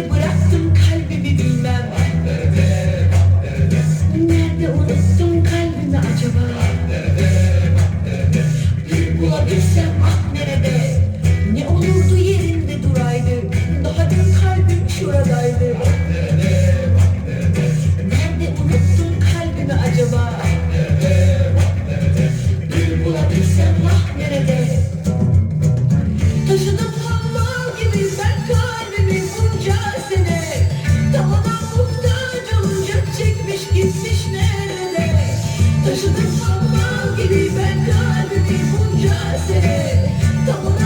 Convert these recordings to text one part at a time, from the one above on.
Nerede bıraktım kalbimi bilmem. Nerede unuttum kalbimi acaba? Bir bulabilsem ah nerede? Ne olurdu yerinde duraydı? Daha dün kalbim şuradaydı. Açılmış mangal gibi ben kalbimi bunca sene. Tamam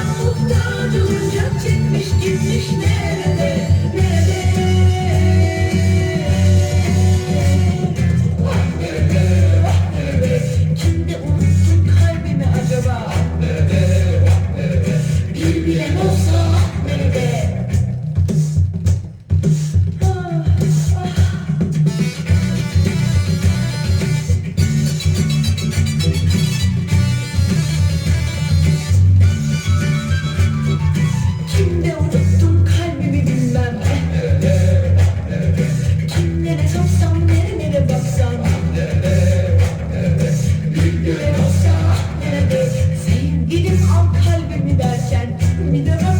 kalbimi derken bir de